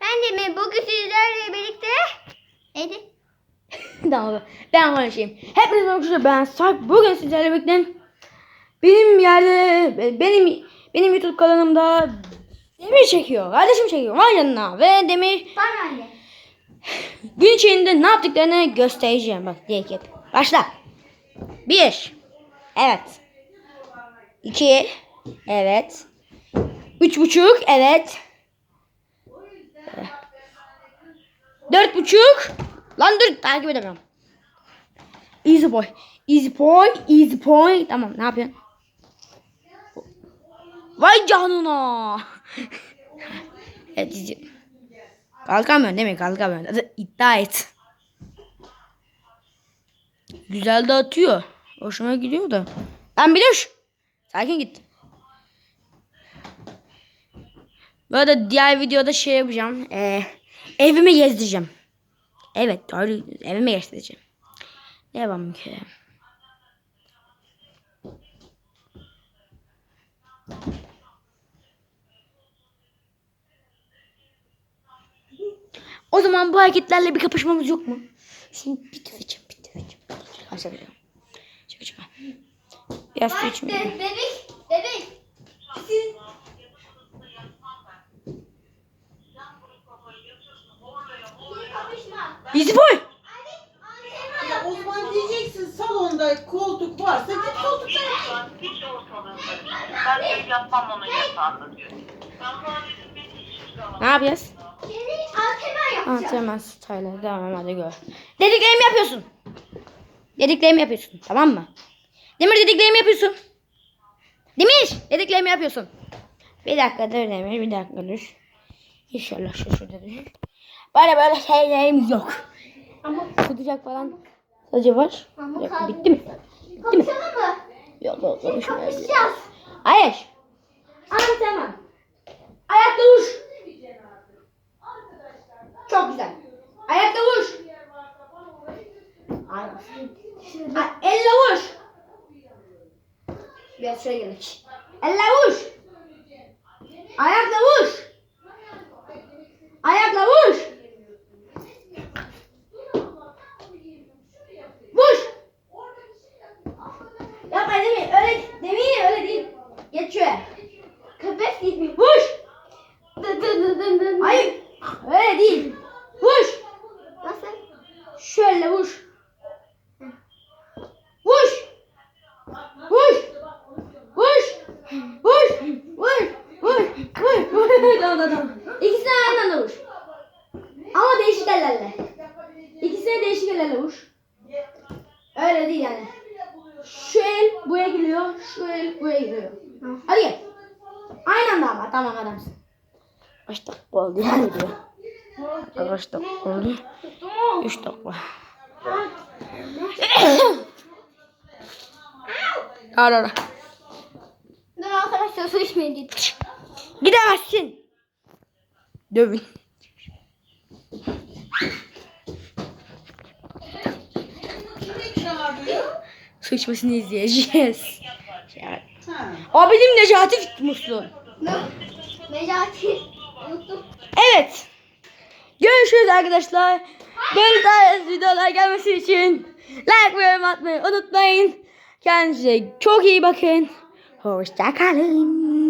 Ben de mi? Bugün sizlerle birlikte neydi? tamam ben konuşayım. Hepinize merhaba ben Sarp. Bugün sizlerle birlikte benim yerde benim benim YouTube kanalımda Demir çekiyor. Kardeşim çekiyor. Vay canına. Ve Demir Bana anne. gün içinde ne yaptıklarını göstereceğim. Bak diye yap. Başla. Bir. Evet. İki. Evet. Üç buçuk. Evet. Dört buçuk. Lan dur takip edemiyorum. Easy boy. Easy boy. Easy boy. Tamam ne yapıyorsun? Vay canına. evet izliyorum. Kalkamıyorsun değil mi? Kalkamıyorsun. İddia et. Güzel de atıyor. Hoşuma gidiyor da. Lan bir dur. Sakin git. Bu arada diğer videoda şey yapacağım. Ee, evimi gezdireceğim. Evet doğru. Evimi gezdireceğim. Devam ki. O zaman bu hareketlerle bir kapışmamız yok mu? Şimdi bir tüfeçim, bir tüfeçim. Aşağıya. Çık çık. Biraz bebek, bebek. Kapışma. Easy boy. Hadi antrenman Ya o zaman diyeceksin salonda koltuk varsa git koltukta yat. Hiç ortalığında değil. Ben ev yapmam onun yatağında diyor. Ben sadece bir hiç kalamam. Ne yapacağız? Şimdi antrenman yapacağız. Antrenman style. Devam hadi gör. Dediklerimi yapıyorsun. Dediklerimi yapıyorsun. Tamam mı? Demir dediklerimi yapıyorsun. Demir dediklerimi yapıyorsun. Bir dakika dur Demir. Bir dakika dur. İnşallah şu şurada dur. Böyle böyle şeylerimiz yok. Ama Kutacak falan. Sadece var. Ama Yok, bitti mi? Bitti mi? mı? Yok yok Şimdi konuşma. kapışacağız. Hayır. Antrenman. Ayakta vuruş. Çok güzel. Ayakta vuruş. Ay, elle vuruş. Biraz şöyle gerek. Elle vuruş. Ayakla vuruş. Ayakla. Vuruş. Tamam tamam. İkisini aynı anda vuş. Ama değişik ellerle. İkisine değişik ellerle vuş. Öyle değil yani. Şu el buraya geliyor. Şu el buraya geliyor. Hadi gel. Aynı anda ama tamam adamsın. Kaç dakika oldu yani diyor. Kaç dakika oldu? 3 dakika. Ara ara. Dur arkadaşlar su içmeye gittik. Gidemezsin. Dövün. İçmesini izleyeceğiz. Yani. Benim Necati Muslu. Ne? Necati. Evet. Görüşürüz arkadaşlar. Böyle tarz videolar gelmesi için like ve yorum atmayı unutmayın. Kendinize çok iyi bakın. Hoşçakalın.